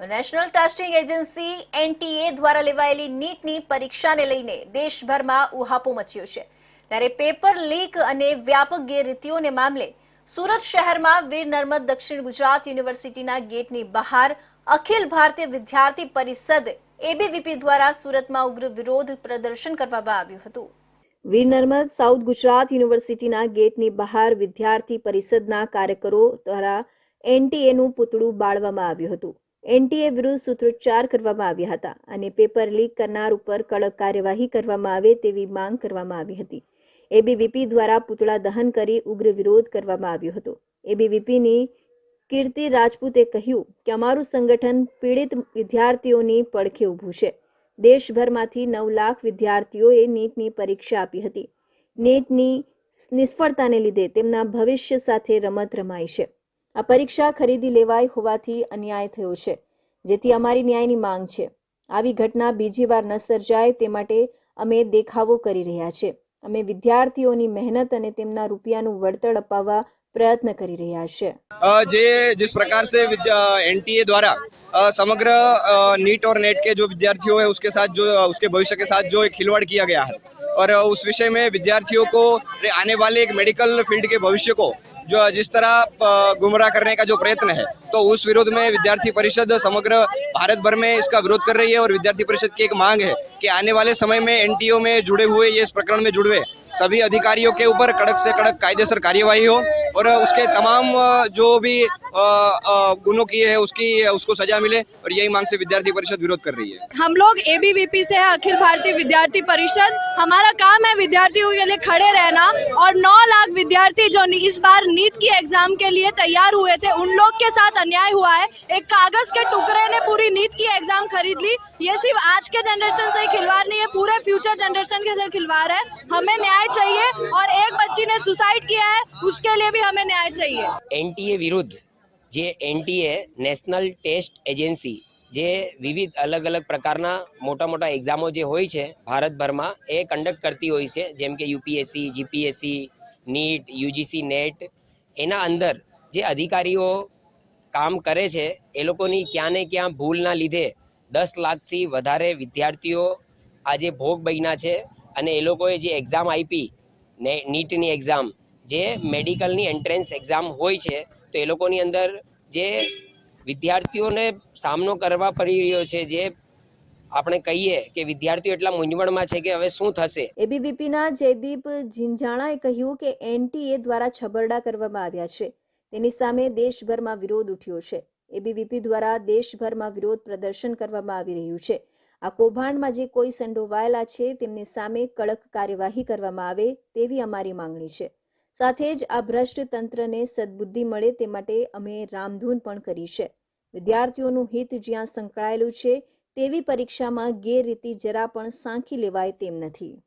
National testing agency NTA દ્વારા લેવાયેલી નીટની પરીક્ષાને લઈને દેશભરમાં ઉહાપો મચ્યો છે. ત્યારે પેપર લીક અને વ્યાપક ગેરરીતિઓને મામલે સુરત શહેરમાં વીર નર્મદ દક્ષિણ ગુજરાત યુનિવર્સિટીના ગેટની બહાર અખિલ ભારતીય વિદ્યાર્થી પરિષદ એબીવીપી દ્વારા સુરતમાં ઉગ્ર વિરોધ પ્રદર્શન કરવામાં આવ્યું હતું. વીર નર્મદ સાઉથ ગુજરાત યુનિવર્સિટીના ગેટની બહાર વિદ્યાર્થી પરિષદના કાર્યકરો દ્વારા એનટીએનું પૂતળું બાળવામાં આવ્યું હતું. એનટીએ વિરુદ્ધ સૂત્રોચ્ચાર કરવામાં આવ્યા હતા અને પેપર લીક કરનાર ઉપર કડક કાર્યવાહી કરવામાં આવે તેવી માંગ કરવામાં આવી હતી. એબીવીપી દ્વારા પૂતળા દહન કરી ઉગ્ર વિરોધ કરવામાં આવ્યો હતો. એબીવીપીની કીર્તિ રાજપૂતે કહ્યું કે, અમારું સંગઠન પીડિત વિદ્યાર્થીઓની પડખે ઊભું છે. દેશભરમાંથી નવ લાખ વિદ્યાર્થીઓએ નીટની પરીક્ષા આપી હતી. નીટની નિષ્ફળતાને લીધે તેમના ભવિષ્ય સાથે રમત રમાઈ છે. આ પરીક્ષા ખરીદી લેવાઈ હોવાથી અન્યાય થયો છે જેથી અમારી ન્યાયની માંગ છે આવી ઘટના બીજી વાર ન સર્જાય તે માટે અમે દેખાવો કરી રહ્યા છે અમે વિદ્યાર્થીઓની મહેનત અને તેમના રૂપિયાનું વળતર અપાવવા પ્રયત્ન કરી રહ્યા છે अ, जे जिस प्रकार से एनटीए द्वारा अ, समग्र अ, नीट और नेट के जो विद्यार्थियों है उसके साथ जो उसके भविष्य के साथ जो एक खिलवाड़ किया गया है और अ, उस विषय में विद्यार्थियों को आने वाले एक मेडिकल फील्ड के भविष्य को जो जिस तरह गुमराह करने का जो प्रयत्न है तो उस विरोध में विद्यार्थी परिषद समग्र भारत भर में इसका विरोध कर रही है और विद्यार्थी परिषद की एक मांग है कि आने वाले समय में एनटीओ में जुड़े हुए, ये इस प्रकरण में जुड़वे सभी अधिकारियों के ऊपर कड़क से कड़क कायदेसर कार्यवाही हो और उसके तमाम जो भी गुनों किए हैं, उसकी, उसको सजा मिले और यही मांग से विद्यार्थी परिषद विरोध कर रही है। हम लोग एबीवीपी से है, अखिल भारतीय विद्यार्थी परिषद। हमारा काम है विद्यार्थियों के लिए खड़े रहना और 9 लाख विद्यार्थी जो नि- इस बार नीट की एग्जाम के लिए तैयार हुए थे उन लोग के साथ अन्याय हुआ है एक कागज के टुकड़े ने पूरी नीट की एग्जाम खरीद ली ये सिर्फ आज के जनरेशन से ही खिलवाड़ नहीं है पूरे फ्यूचर जनरेशन के साथ खिलवाड़ है हमें न्याय चाहिए और एक बच्ची ने सुसाइड किया है उसके लिए भी हमें न्याय चाहिए એનટીએ વિરુદ્ધ જે એનટીએ નેશનલ ટેસ્ટ એજન્સી જે વિવિધ અલગ અલગ પ્રકારના મોટા મોટા એક્ઝામો જે હોય છે ભારતભરમાં એ કન્ડક્ટ કરતી હોય છે જેમ કે UPSC GPSC NEET UGC net એના અંદર જે અધિકારીઓ કામ કરે છે, એ લોકોની ક્યાં ને ક્યાં ભૂલના લીધે દસ લાખથી વધારે વિદ્યાર્થીઓ આજે ભોગ બન્યા છે અને એ લોકોએ જે એક્ઝામ આપી, ને નીટની એક્ઝામ જે મેડિકલની એન્ટ્રન્સ એક્ઝામ હોય છે, તો એ લોકોની અંદર જે વિદ્યાર્થીઓને સામનો કરવા પડી રહ્યો છે, જે આપણે કહીએ કે વિદ્યાર્થીઓ એટલા મૂંઝવણમાં છે કે હવે શું થશે? એબીવીપીના જયદીપ ઝીંઝાણાએ કહ્યું કે એનટીએ દ્વારા છબરડા કરવામાં આવ્યા છે. તેની સામે દેશભરમાં વિરોધ ઉઠ્યો છે. એબીવીપી દ્વારા દેશભરમાં વિરોધ પ્રદર્શન કરવામાં આવી રહ્યું છે. આ કૌભાંડમાં જે કોઈ સંડોવાયેલા છે, તેમની સામે કડક કાર્યવાહી કરવામાં આવે તેવી અમારી માંગણી છે. સાથે જ આ ભ્રષ્ટ તંત્રને સદબુદ્ધિ મળે તે માટે અમે રામધૂન પણ કરી છે. વિદ્યાર્થીઓનું હિત જ્યાં સંકળાયેલું છે તેવી પરીક્ષામાં ગેરરીતિ જરા પણ સાંખી લેવાય તેમ નથી.